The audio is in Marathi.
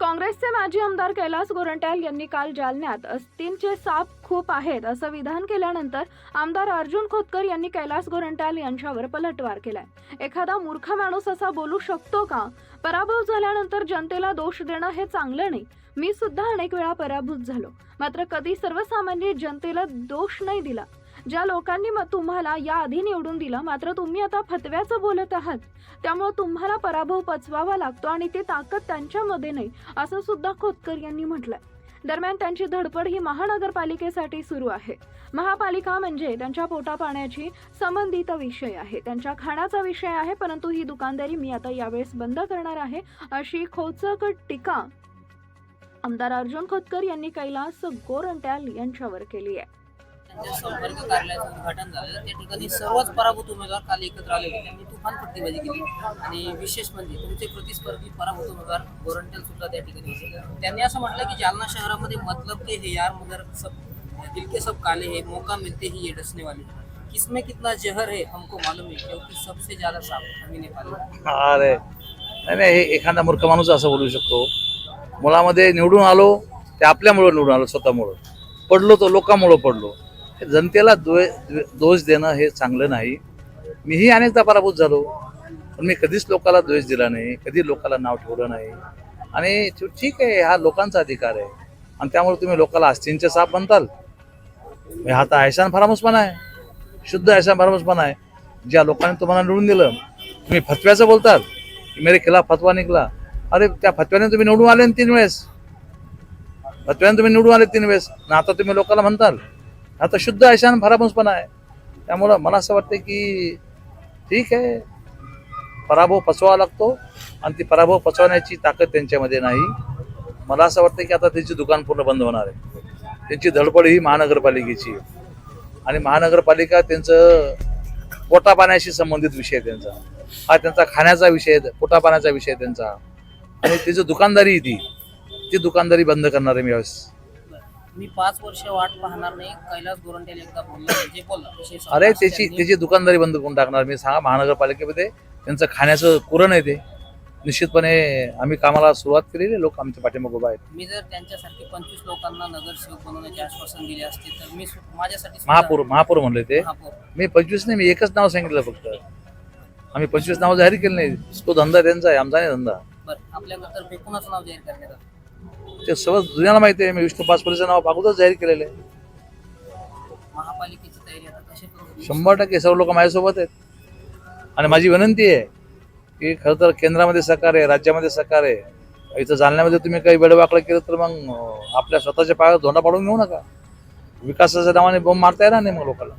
काँग्रेसचे माजी आमदार कैलास गोरंट्याल यांनी काल जालन्यात अस्तींचे साप खूप आहेत असं विधान केल्यानंतर आमदार अर्जुन खोतकर यांनी कैलास गोरंट्याल यांच्यावर पलटवार केलाय. एखादा मूर्ख माणूस असा बोलू शकतो का? पराभव झाल्यानंतर जनतेला दोष देणं हे चांगलं नाही. मी सुद्धा अनेक वेळा पराभूत झालो. मात्र कधी सर्वसामान्य जनतेला दोष नाही दिला. ज्या लोकांनी तुम्हाला याआधी निवडून दिलं मात्र तुम्ही आता फतव्याचं बोलत आहात. त्यामुळे तुम्हाला पराभव पचवावा लागतो आणि ती ताकद त्यांच्यामध्ये नाही असं सुद्धा खोतकर यांनी म्हटलंय. दरम्यान त्यांची धडपड ही महानगरपालिकेसाठी सुरू आहे. महापालिका म्हणजे त्यांच्या पोटापाण्याची संबंधित विषय आहे. त्यांच्या खाण्याचा विषय आहे परंतु ही दुकानदारी मी आता यावेळेस बंद करणार आहे अशी खोचक टीका आमदार अर्जुन खोतकर यांनी कैलास गोरंट्याल यांच्यावर केली आहे. त्यांच्या संपर्क कार्यालयाचं उद्घाटन झालं. त्या ठिकाणी सर्वच पराभूत उमेदवार काल एकत्र आलेले त्यांनी तुफान प्रतिबाजी केली. आणि विशेष म्हणजे तुमचे प्रतिस्पर्धी पराभूत उमेदवार गोरंटेल सुद्धा त्या ठिकाणी होते त्यांनी असं म्हटलं की जालना शहरामध्ये मतलब के हे यार मगर सब दिल के सब काले हे मौका मिलते ही ये डसने वाले किसमें कितना जहर है हमको मालूम है क्योंकि सबसे ज्यादा सांप हमी ने अरे नाही नाही हे एखादा मूर्ख माणूस असं बोलू शकतो. मुळामध्ये निवडून आलो ते आपल्यामुळं निवडून आलो स्वतःमुळं. पडलो तो लोकांमुळं पडलो. जनतेला द्वे दोष देणं हे चांगलं नाही. मीही अनेकदा पराभूत झालो पण मी कधीच लोकाला द्वेष दिला नाही कधी लोकाला नाव ठेवलं नाही. आणि ठीक आहे हा लोकांचा अधिकार आहे. आणि त्यामुळे तुम्ही लोकाला अस्थिंचे साप बनताल. हा तर ऐशान फरामसपणा आहे शुद्ध ऐशान फरामसपणा आहे. ज्या लोकांनी तुम्हाला निवडून दिलं तुम्ही फतव्याचं बोलतात की मेरे खिलाफ फतवा निघला. अरे त्या फतव्याने तुम्ही निवडून आले तीन वेळेस. फतव्याने तुम्ही निवडून आले तीन वेळेस. ना आता तुम्ही लोकांना म्हणताल आता शुद्ध ऐशान फरामसपणा आहे. त्यामुळं मला असं वाटतं की ठीक आहे. पराभव पचवावा लागतो आणि ती पराभव पचवण्याची ताकद त्यांच्यामध्ये नाही. मला असं वाटतं की आता त्यांची दुकान पूर्ण बंद होणार आहे. त्यांची धडपड ही महानगरपालिकेची आहे. आणि महानगरपालिका त्यांचं पोटापाण्याशी संबंधित विषय आहे त्यांचा. हा त्यांचा खाण्याचा विषय पोटापाण्याचा विषय आहे त्यांचा. आणि त्याची दुकानदारी ती. ती दुकानदारी बंद करणार आहे मी यावेळेस. मी पाच वर्ष वाट पाहणार नाही. कैलास गोरंटेल एकदा बोलला म्हणजे बोलला. अरे त्याची त्याची दुकानदारी बंद करून टाकणार मी. सांगा महानगरपालिकेमध्ये त्यांचं खाण्याचं कुरण आहे ते. निश्चितपणे आम्ही कामाला सुरुवात केलेली लोक आमच्या पाठीमागे उभा आहेत. मी जर त्यांच्यासारखे पंचवीस लोकांना नगरसेवक बनवण्याचे आश्वासन दिले असते तर मी माझ्यासाठी महापूर महापूर म्हणले ते. मी पंचवीस नाही मी एकच नाव सांगितलं फक्त. आम्ही पंचवीस नाव जाहीर केलं नाही. तो धंदा त्यांचा आहे आमचा नाही धंदा. बरं आपल्याबद्दल फेकूनच नाव जाहीर करण्यात ते सर्व दुनियाला माहिती आहे. मी विष्णू पासपोर्टचं नाव अगोदर जाहीर केलेलं आहे. शंभर टक्के सर्व लोक माझ्यासोबत आहेत. आणि माझी विनंती आहे की खरं तर केंद्रामध्ये सरकार आहे राज्यामध्ये सरकार आहे. इथं जालन्यामध्ये तुम्ही काही वेळवाकडं केलं तर मग आपल्या स्वतःच्या पायावर धोंडा पाडून घेऊ नका. विकासाच्या नावाने बोंब मारता येणार नाही मग लोकांना.